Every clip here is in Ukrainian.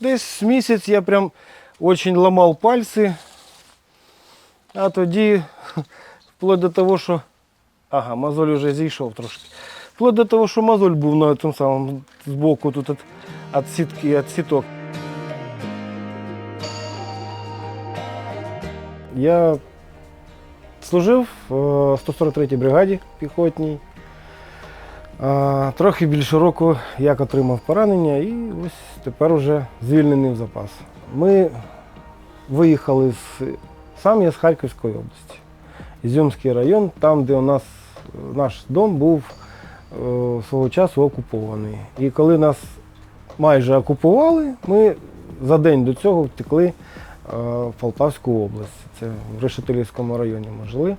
Десь місяць я прям очень ламав пальці, а тоді вплоть до того, що. Ага, мозоль вже зійшов трошки. Вплоть до того, що мозоль був на цьому самому збоку тут от сітки, от сіток. Я служив в 143-й бригаді піхотній. Трохи більше року як отримав поранення і ось тепер уже звільнений в запас. Ми виїхали з сам я з Харківської області. Ізюмський район, там, де у нас наш дом був е, свого часу окупований. І коли нас майже окупували, ми за день до цього втекли в Полтавську область. Це в Решетилівському районі ми жили.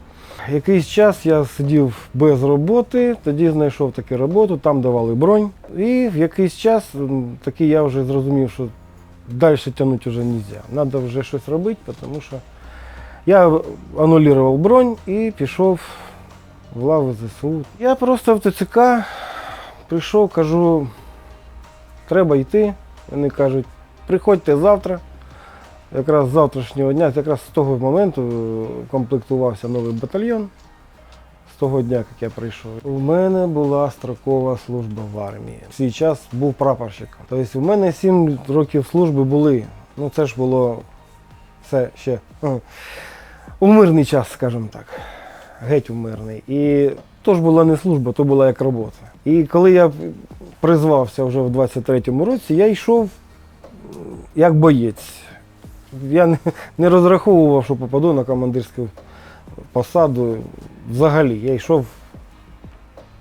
Якийсь час я сидів без роботи, тоді знайшов таку роботу, там давали бронь. І в якийсь час таки я вже зрозумів, що далі тягнути вже не можна. Треба вже щось робити, тому що я анулював бронь і пішов в лави ЗСУ. Я просто в ТЦК прийшов, кажу, треба йти. Вони кажуть, приходьте завтра. Якраз з завтрашнього дня, якраз з того моменту е, комплектувався новий батальйон. З того дня, як я прийшов. У мене була строкова служба в армії. В свій час був прапорщиком. Тобто у мене 7 років служби були. Ну це ж було все ще е, у мирний час, скажімо так. Геть у мирний. І то ж була не служба, то була як робота. І коли я призвався вже в 23-му році, я йшов як боєць. Я не, не розраховував, що попаду на командирську посаду. Взагалі, я йшов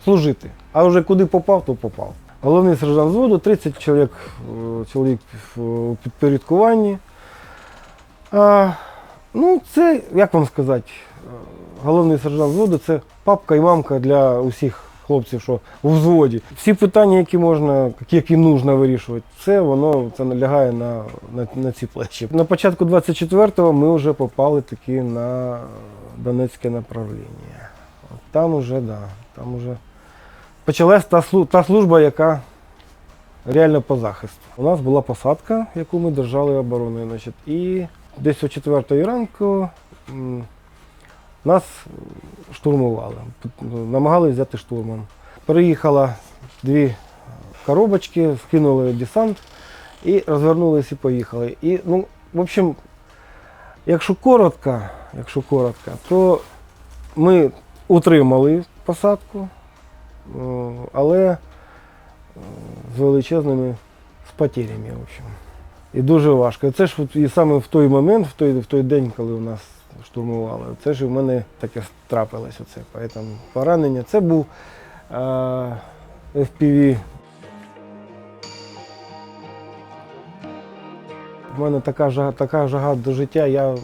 служити. А вже куди попав, то попав. Головний сержант взводу, 30 чоловік, е, чоловік в- у підпорядкуванні. А, ну, це, як вам сказати, е, головний сержант взводу це папка і мамка для усіх хлопців, що у взводі. Всі питання, які можна, які нужно вирішувати, все воно це лягає на, на, на ці плечі. На початку 24-го ми вже попали таки на Донецьке направлення. Там уже, да, там уже почалась та, та служба, яка реально по захисту. У нас була посадка, яку ми держали обороною. Значить, і десь о 4 ранку нас штурмували, намагалися взяти штурмом. Переїхала дві коробочки, скинули десант і розвернулися і поїхали. І, ну, в общем, якщо коротко, якщо коротко, то ми утримали посадку, але е, з величезними з потерями, в общем. І дуже важко. Це ж і саме в той момент, в той, в той день, коли у нас штурмували, це ж у мене таке трапилось оце. Поэтому поранення. Це був е, FPV. У мене така жага, така жага до життя. Я,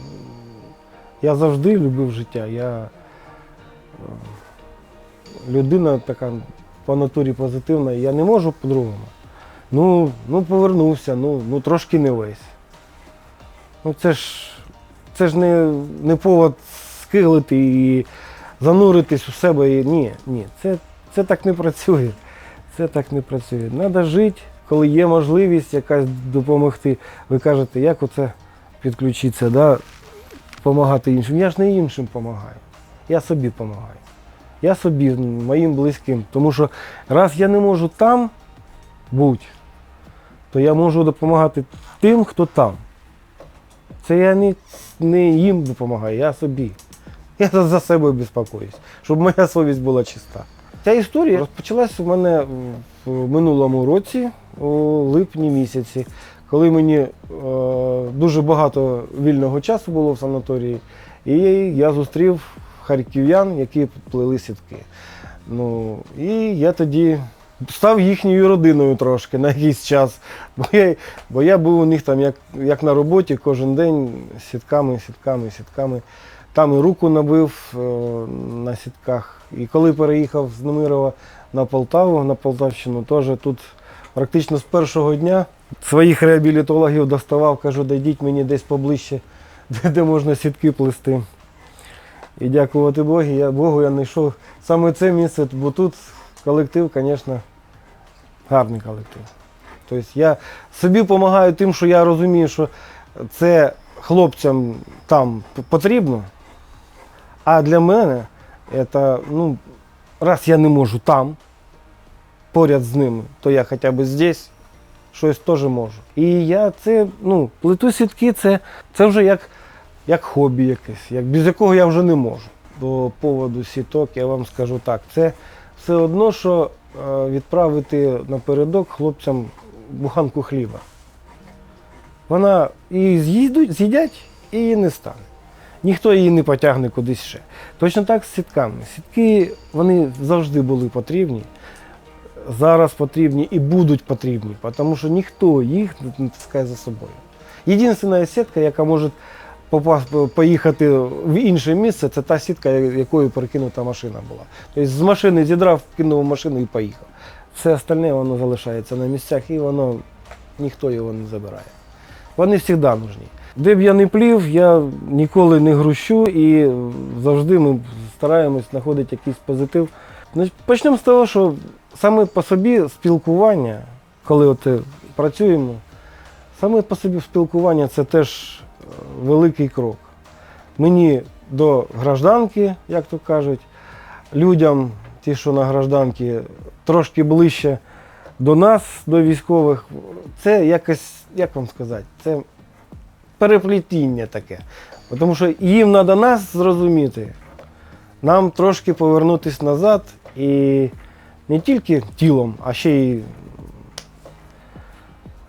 я завжди любив життя. Я е, людина така по натурі позитивна, я не можу по-другому. Ну, ну повернувся, ну, ну трошки не весь. Ну це ж, це ж не, не повод скиглити і зануритись у себе. І, ні, ні, це, це так не працює. Це так не працює. Треба жити, коли є можливість якась допомогти. Ви кажете, як оце підключитися, да? допомагати іншим. Я ж не іншим допомагаю. Я собі допомагаю. Я собі, моїм близьким. Тому що раз я не можу там бути, то я можу допомагати тим, хто там. Це я не, не їм допомагаю, я собі. Я за- себе безпокоюсь, щоб моя совість була чиста. Ця історія розпочалася у мене в минулому році, у липні місяці, коли мені е, дуже багато вільного часу було в санаторії, і я зустрів харків'ян, які плели сітки. Ну, і я тоді став їхньою родиною трошки на якийсь час. Бо я, бо я був у них там як, як на роботі кожен день сітками, сітками, сітками. Там і руку набив е, на сітках. І коли переїхав з Немирова на Полтаву, на Полтавщину, теж тут практично з першого дня своїх реабілітологів доставав, кажу, дійдіть мені десь поближче, де, де можна сітки плести. І дякувати Богу, я, Богу, я знайшов саме це місце, бо тут колектив, звісно, гарний колектив. Тобто я собі допомагаю тим, що я розумію, що це хлопцям там потрібно. А для мене це, ну, раз я не можу там, поряд з ними, то я хоча б здесь щось теж можу. І я це, ну, плету сітки, це, це вже як, як хобі якесь, як, без якого я вже не можу. По поводу сіток я вам скажу так, це все одно, що е, відправити напередок хлопцям буханку хліба. Вона і з'їдуть, з'їдять, і її не стане. Ніхто її не потягне кудись ще. Точно так з сітками. Сітки вони завжди були потрібні, зараз потрібні і будуть потрібні, тому що ніхто їх не таскає за собою. Єдина сітка, яка може поїхати в інше місце, це та сітка, якою перекинута машина була. Тобто з машини зідрав, кинув машину і поїхав. Все остальне воно залишається на місцях і воно ніхто його не забирає. Вони завжди нужні. Де б я не плів, я ніколи не грущу і завжди ми стараємось знаходити якийсь позитив. Почнемо з того, що саме по собі спілкування, коли от е, працюємо, саме по собі спілкування це теж великий крок. Мені до гражданки, як то кажуть, людям, ті, що на гражданки, трошки ближче до нас, до військових, це якось, як вам сказати, це переплетіння таке. Тому що їм треба нас зрозуміти, нам трошки повернутися назад і не тільки тілом, а ще й,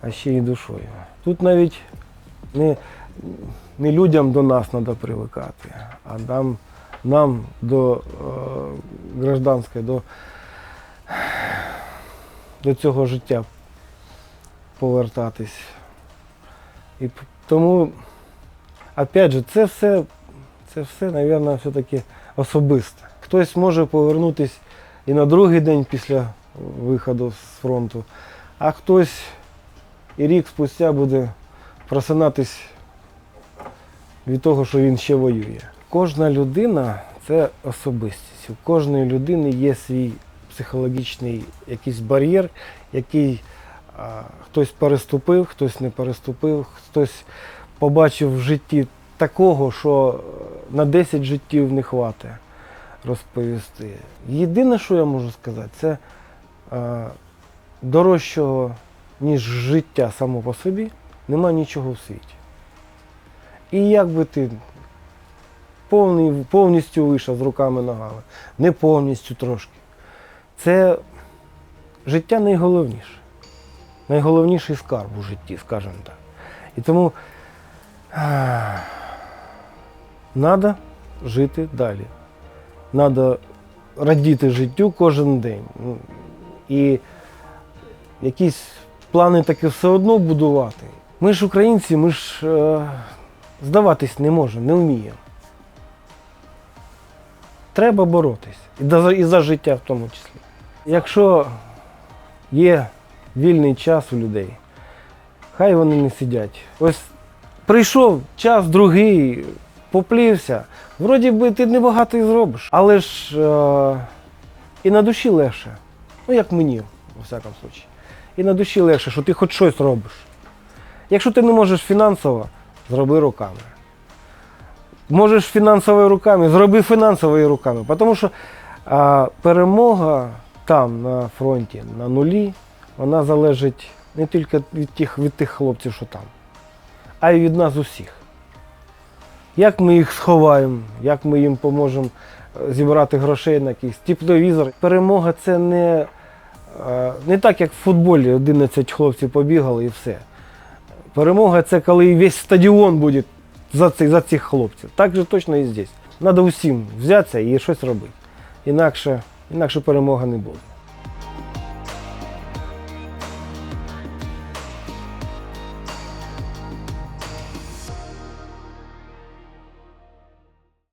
а ще й душою. Тут навіть не, не людям до нас треба привикати, а нам, нам до е, гражданської, до, до цього життя повертатись. І тому, опять же, це все, це все, мабуть, все-таки особисте. Хтось може повернутися і на другий день після виходу з фронту, а хтось і рік спустя буде просинатись від того, що він ще воює. Кожна людина це особистість. У кожної людини є свій психологічний якийсь бар'єр, який а, хтось переступив, хтось не переступив, хтось побачив в житті такого, що е, на 10 життів не хватить розповісти. Єдине, що я можу сказати, це е, дорожчого, ніж життя само по собі, нема нічого в світі. І як би ти повний, повністю вийшов з руками ногами, не повністю трошки. Це життя найголовніше. Найголовніший скарб у житті, скажімо так. І тому треба жити далі. Треба радіти життю кожен день. І якісь плани таки все одно будувати. Ми ж українці, ми ж е, здаватись не можемо, не вміємо. Треба боротись. І, за- і за життя в тому числі. Якщо є вільний час у людей, хай вони не сидять. Ось прийшов час другий, поплівся. Вроді би ти небагато і зробиш, але ж е, і на душі легше. Ну, як мені, у всякому случаї. І на душі легше, що ти хоч щось робиш. Якщо ти не можеш фінансово, зроби руками. Можеш фінансовими руками, зроби фінансовими руками. Тому що а, перемога там, на фронті, на нулі, вона залежить не тільки від тих, від тих хлопців, що там, а й від нас усіх. Як ми їх сховаємо, як ми їм поможемо е, зібрати грошей на якийсь тепловізор. Перемога це не, е, не так, як в футболі 11 хлопців побігали і все. Перемога це коли весь стадіон буде за цих, за цих хлопців. Так же точно і здесь. Треба усім взятися і щось робити. Інакше, інакше перемога не буде.